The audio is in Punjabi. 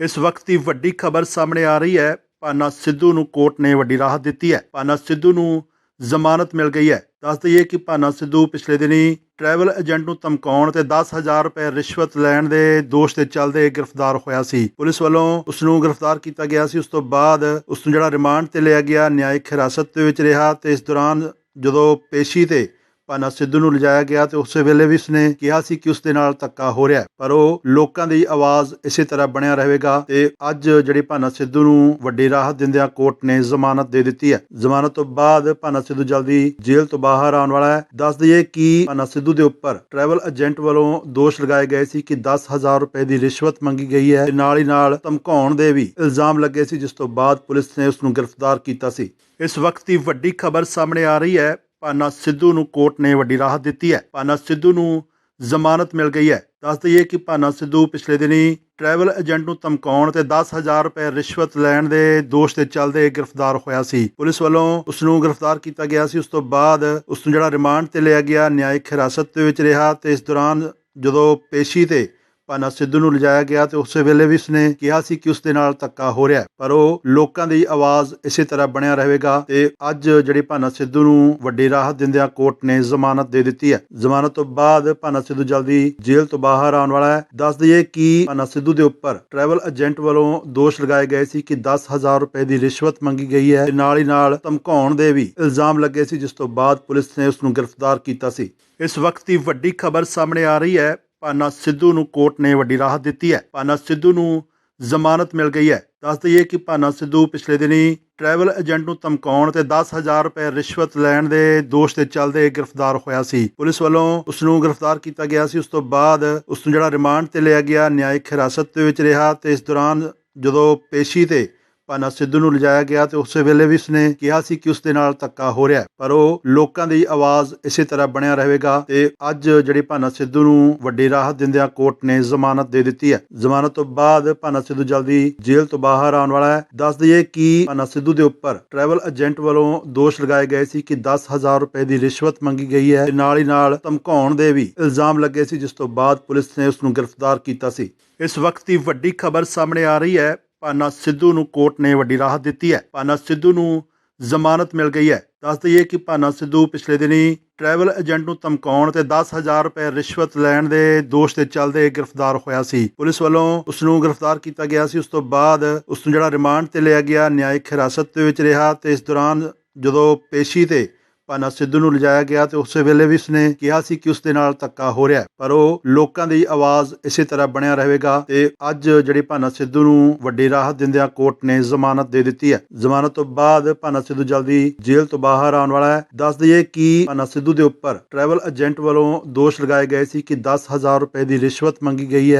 ਇਸ ਵਕਤ ਦੀ ਵੱਡੀ ਖਬਰ ਸਾਹਮਣੇ ਆ ਰਹੀ ਹੈ। ਪਾਨਾ ਸਿੱਧੂ ਨੂੰ ਕੋਰਟ ਨੇ ਵੱਡੀ ਰਾਹਤ ਦਿੱਤੀ ਹੈ। ਪਾਨਾ ਸਿੱਧੂ ਨੂੰ ਜ਼ਮਾਨਤ ਮਿਲ ਗਈ ਹੈ। ਦੱਸ ਦਈਏ ਕਿ ਪਾਨਾ ਸਿੱਧੂ ਪਿਛਲੇ ਦਿਨੀ ਟਰੈਵਲ ਏਜੰਟ ਨੂੰ ਧਮਕਾਉਣ ਤੇ 10000 ਰੁਪਏ ਰਿਸ਼ਵਤ ਲੈਣ ਦੇ ਦੋਸ਼ ਤੇ ਚੱਲਦੇ ਗ੍ਰਿਫਤਾਰ ਹੋਇਆ ਸੀ। ਪੁਲਿਸ ਵੱਲੋਂ ਉਸ ਨੂੰ ਗ੍ਰਿਫਤਾਰ ਕੀਤਾ ਗਿਆ ਸੀ। ਉਸ ਤੋਂ ਬਾਅਦ ਉਸ ਨੂੰ ਜਿਹੜਾ ਰਿਮਾਂਡ ਤੇ ਲਿਆ ਗਿਆ, ਨਿਆਇਕ ਹਿਰਾਸਤ ਦੇ ਵਿੱਚ ਰਿਹਾ ਤੇ ਇਸ ਦੌਰਾਨ ਜਦੋਂ ਪੇਸ਼ੀ ਤੇ ਭਾਨਾ ਸਿੱਧੂ ਨੂੰ ਲਿਜਾਇਆ ਗਿਆ ਤੇ ਉਸੇ ਵੇਲੇ ਵੀ ਉਸਨੇ ਕਿਹਾ ਸੀ ਕਿ ਉਸ ਦੇ ਨਾਲ ਧੱਕਾ ਹੋ ਰਿਹਾ ਪਰ ਉਹ ਲੋਕਾਂ ਦੀ ਆਵਾਜ਼ ਇਸੇ ਤਰ੍ਹਾਂ ਬਣਿਆ ਰਹੇਗਾ ਤੇ ਅੱਜ ਜਿਹੜੀ ਭਾਨਾ ਸਿੱਧੂ ਨੂੰ ਵੱਡੀ ਰਾਹਤ ਦਿੰਦਿਆਂ ਕੋਰਟ ਨੇ ਜ਼ਮਾਨਤ ਦੇ ਦਿੱਤੀ ਹੈ। ਜ਼ਮਾਨਤ ਤੋਂ ਬਾਅਦ ਭਾਨਾ ਸਿੱਧੂ ਜਲਦੀ ਜੇਲ੍ਹ ਤੋਂ ਬਾਹਰ ਆਉਣ ਵਾਲਾ ਹੈ। ਦੱਸ ਦਈਏ ਕਿ ਭਾਨਾ ਸਿੱਧੂ ਦੇ ਉੱਪਰ ਟਰੈਵਲ ਏਜੰਟ ਵੱਲੋਂ ਦੋਸ਼ ਲਗਾਏ ਗਏ ਸੀ ਕਿ 10000 ਰੁਪਏ ਦੀ ਰਿਸ਼ਵਤ ਮੰਗੀ ਗਈ ਹੈ ਤੇ ਨਾਲ ਹੀ ਨਾਲ ਧਮਕਾਉਣ ਦੇ ਵੀ ਇਲਜ਼ਾਮ ਲੱਗੇ ਸੀ, ਜਿਸ ਤੋਂ ਬਾਅਦ ਪੁਲਿਸ ਨੇ ਉਸ ਨੂੰ ਗ੍ਰਿਫਤਾਰ ਕੀਤਾ ਸੀ। ਇਸ ਵਕਤ ਦੀ ਵੱਡੀ ਖਬਰ ਸਾਹਮਣੇ ਆ ਰਹੀ ਹੈ। ਪਾਨਾ ਸਿੱਧੂ ਨੂੰ ਕੋਰਟ ਨੇ ਵੱਡੀ ਰਾਹਤ ਦਿੱਤੀ ਹੈ। ਪਾਨਾ ਸਿੱਧੂ ਨੂੰ ਜ਼ਮਾਨਤ ਮਿਲ ਗਈ ਹੈ। ਦੱਸ ਦਈਏ ਕਿ ਪਾਨਾ ਸਿੱਧੂ ਪਿਛਲੇ ਦਿਨੀ ਟਰੈਵਲ ਏਜੰਟ ਨੂੰ ਧਮਕਾਉਣ ਤੇ 10000 ਰੁਪਏ ਰਿਸ਼ਵਤ ਲੈਣ ਦੇ ਦੋਸ਼ ਤੇ ਚੱਲਦੇ ਗ੍ਰਿਫਤਾਰ ਹੋਇਆ ਸੀ। ਪੁਲਿਸ ਵੱਲੋਂ ਉਸ ਨੂੰ ਗ੍ਰਿਫਤਾਰ ਕੀਤਾ ਗਿਆ ਸੀ। ਉਸ ਤੋਂ ਬਾਅਦ ਉਸ ਨੂੰ ਜਿਹੜਾ ਰਿਮਾਂਡ ਤੇ ਲਿਆ ਗਿਆ, ਨਿਆਇਕ ਹਿਰਾਸਤ ਦੇ ਵਿੱਚ ਰਿਹਾ ਤੇ ਇਸ ਦੌਰਾਨ ਜਦੋਂ ਪੇਸ਼ੀ ਤੇ ਭਾਨਾ ਸਿੱਧੂ ਨੂੰ ਲਿਜਾਇਆ ਗਿਆ ਤੇ ਉਸੇ ਵੇਲੇ ਵੀ ਉਸਨੇ ਕਿਹਾ ਸੀ ਕਿ ਉਸ ਦੇ ਨਾਲ ਧੱਕਾ ਹੋ ਰਿਹਾ ਪਰ ਉਹ ਲੋਕਾਂ ਦੀ ਆਵਾਜ਼ ਇਸੇ ਤਰ੍ਹਾਂ ਬਣਿਆ ਰਹੇਗਾ ਤੇ ਅੱਜ ਜਿਹੜੀ ਭਾਨਾ ਸਿੱਧੂ ਨੂੰ ਵੱਡੀ ਰਾਹਤ ਦਿੰਦਿਆਂ ਕੋਰਟ ਨੇ ਜ਼ਮਾਨਤ ਦੇ ਦਿੱਤੀ ਹੈ। ਜ਼ਮਾਨਤ ਤੋਂ ਬਾਅਦ ਭਾਨਾ ਸਿੱਧੂ ਜਲਦੀ ਜੇਲ੍ਹ ਤੋਂ ਬਾਹਰ ਆਉਣ ਵਾਲਾ ਹੈ। ਦੱਸ ਦਈਏ ਕਿ ਭਾਨਾ ਸਿੱਧੂ ਦੇ ਉੱਪਰ ਟਰੈਵਲ ਏਜੰਟ ਵੱਲੋਂ ਦੋਸ਼ ਲਗਾਏ ਗਏ ਸੀ ਕਿ 10000 ਰੁਪਏ ਦੀ ਰਿਸ਼ਵਤ ਮੰਗੀ ਗਈ ਹੈ ਤੇ ਨਾਲ ਹੀ ਨਾਲ ਧਮਕਾਉਣ ਦੇ ਵੀ ਇਲਜ਼ਾਮ ਲੱਗੇ ਸੀ, ਜਿਸ ਤੋਂ ਬਾਅਦ ਪੁਲਿਸ ਨੇ ਉਸ ਨੂੰ ਗ੍ਰਿਫਤਾਰ ਕੀਤਾ ਸੀ। ਇਸ ਵਕਤ ਦੀ ਵੱਡੀ ਖਬਰ ਸਾਹਮਣੇ ਆ ਰਹੀ ਹੈ। ਪਾਨਾ ਸਿੱਧੂ ਨੂੰ ਕੋਰਟ ਨੇ ਵੱਡੀ ਰਾਹਤ ਦਿੱਤੀ ਹੈ। ਪਾਨਾ ਸਿੱਧੂ ਨੂੰ ਜ਼ਮਾਨਤ ਮਿਲ ਗਈ ਹੈ। ਦੱਸ ਦਈਏ ਕਿ ਪਾਨਾ ਸਿੱਧੂ ਪਿਛਲੇ ਦਿਨੀ ਟਰੈਵਲ ਏਜੰਟ ਨੂੰ ਧਮਕਾਉਣ ਤੇ 10000 ਰੁਪਏ ਰਿਸ਼ਵਤ ਲੈਣ ਦੇ ਦੋਸ਼ ਤੇ ਚੱਲਦੇ ਗ੍ਰਿਫਤਾਰ ਹੋਇਆ ਸੀ। ਪੁਲਿਸ ਵੱਲੋਂ ਉਸ ਨੂੰ ਗ੍ਰਿਫਤਾਰ ਕੀਤਾ ਗਿਆ ਸੀ। ਉਸ ਤੋਂ ਬਾਅਦ ਉਸ ਨੂੰ ਜਿਹੜਾ ਰਿਮਾਂਡ ਤੇ ਲਿਆ ਗਿਆ, ਨਿਆਇਕ ਹਿਰਾਸਤ ਦੇ ਵਿੱਚ ਰਿਹਾ ਤੇ ਇਸ ਦੌਰਾਨ ਜਦੋਂ ਪੇਸ਼ੀ ਤੇ ਭਾਨਾ ਸਿੱਧੂ ਨੂੰ ਲਿਜਾਇਆ ਗਿਆ ਤੇ ਉਸੇ ਵੇਲੇ ਵੀ ਉਸਨੇ ਕਿਹਾ ਸੀ ਕਿ ਉਸ ਦੇ ਨਾਲ ਧੱਕਾ ਹੋ ਰਿਹਾ ਪਰ ਉਹ ਲੋਕਾਂ ਦੀ ਆਵਾਜ਼ ਇਸੇ ਤਰ੍ਹਾਂ ਬਣਿਆ ਰਹੇਗਾ ਤੇ ਅੱਜ ਜਿਹੜੀ ਭਾਨਾ ਸਿੱਧੂ ਨੂੰ ਵੱਡੀ ਰਾਹਤ ਦਿੰਦਿਆਂ ਕੋਰਟ ਨੇ ਜ਼ਮਾਨਤ ਦੇ ਦਿੱਤੀ ਹੈ। ਜ਼ਮਾਨਤ ਤੋਂ ਬਾਅਦ ਭਾਨਾ ਸਿੱਧੂ ਜਲਦੀ ਜੇਲ੍ਹ ਤੋਂ ਬਾਹਰ ਆਉਣ ਵਾਲਾ ਹੈ। ਦੱਸ ਦਈਏ ਕਿ ਭਾਨਾ ਸਿੱਧੂ ਦੇ ਉੱਪਰ ਟਰੈਵਲ ਏਜੰਟ ਵੱਲੋਂ ਦੋਸ਼ ਲਗਾਏ ਗਏ ਸੀ ਕਿ 10000 ਰੁਪਏ ਦੀ ਰਿਸ਼ਵਤ ਮੰਗੀ ਗਈ ਹੈ ਤੇ ਨਾਲ ਹੀ ਨਾਲ ਧਮਕਾਉਣ ਦੇ ਵੀ ਇਲਜ਼ਾਮ ਲੱਗੇ ਸੀ, ਜਿਸ ਤੋਂ ਬਾਅਦ ਪੁਲਿਸ ਨੇ ਉਸ ਨੂੰ ਗ੍ਰਿਫਤਾਰ ਕੀਤਾ ਸੀ। ਇਸ ਵਕਤ ਦੀ ਵੱਡੀ ਖਬਰ ਸਾਹਮਣੇ ਆ ਰਹੀ ਹੈ। ਪਾਨਾ ਸਿੱਧੂ ਨੂੰ ਕੋਰਟ ਨੇ ਵੱਡੀ ਰਾਹਤ ਦਿੱਤੀ ਹੈ। ਪਾਨਾ ਸਿੱਧੂ ਨੂੰ ਜ਼ਮਾਨਤ ਮਿਲ ਗਈ ਹੈ। ਦੱਸ ਦਈਏ ਕਿ ਪਾਨਾ ਸਿੱਧੂ ਪਿਛਲੇ ਦਿਨੀ ਟਰੈਵਲ ਏਜੰਟ ਨੂੰ ਧਮਕਾਉਣ ਤੇ 10000 ਰੁਪਏ ਰਿਸ਼ਵਤ ਲੈਣ ਦੇ ਦੋਸ਼ ਤੇ ਚੱਲਦੇ ਗ੍ਰਿਫਤਾਰ ਹੋਇਆ ਸੀ। ਪੁਲਿਸ ਵੱਲੋਂ ਉਸ ਨੂੰ ਗ੍ਰਿਫਤਾਰ ਕੀਤਾ ਗਿਆ ਸੀ। ਉਸ ਤੋਂ ਬਾਅਦ ਉਸ ਨੂੰ ਜਿਹੜਾ ਰਿਮਾਂਡ ਤੇ ਲਿਆ ਗਿਆ, ਨਿਆਇਕ ਹਿਰਾਸਤ ਦੇ ਵਿੱਚ ਰਿਹਾ ਤੇ ਇਸ ਦੌਰਾਨ ਜਦੋਂ ਪੇਸ਼ੀ ਤੇ ਭਾਨਾ ਸਿੱਧੂ ਨੂੰ ਲਿਜਾਇਆ ਗਿਆ ਤੇ ਉਸੇ ਵੇਲੇ ਵੀ ਉਸਨੇ ਕਿਹਾ ਸੀ ਕਿ ਉਸ ਦੇ ਨਾਲ ਧੱਕਾ ਹੋ ਰਿਹਾ ਪਰ ਉਹ ਲੋਕਾਂ ਦੀ ਆਵਾਜ਼ ਇਸੇ ਤਰ੍ਹਾਂ ਬਣਿਆ ਰਹੇਗਾ ਤੇ ਅੱਜ ਜਿਹੜੀ ਭਾਨਾ ਸਿੱਧੂ ਨੂੰ ਵੱਡੀ ਰਾਹਤ ਦਿੰਦਿਆਂ ਕੋਰਟ ਨੇ ਜ਼ਮਾਨਤ ਦੇ ਦਿੱਤੀ ਹੈ। ਜ਼ਮਾਨਤ ਤੋਂ ਬਾਅਦ ਭਾਨਾ ਸਿੱਧੂ ਜਲਦੀ ਜੇਲ੍ਹ ਤੋਂ ਬਾਹਰ ਆਉਣ ਵਾਲਾ ਹੈ। ਦੱਸ ਦਈਏ ਕਿ ਭਾਨਾ ਸਿੱਧੂ ਦੇ ਉੱਪਰ ਟਰੈਵਲ ਏਜੰਟ ਵੱਲੋਂ ਦੋਸ਼ ਲਗਾਏ ਗਏ ਸੀ ਕਿ 10000 ਰੁਪਏ ਦੀ ਰਿਸ਼ਵਤ ਮੰਗੀ ਗਈ ਹੈ।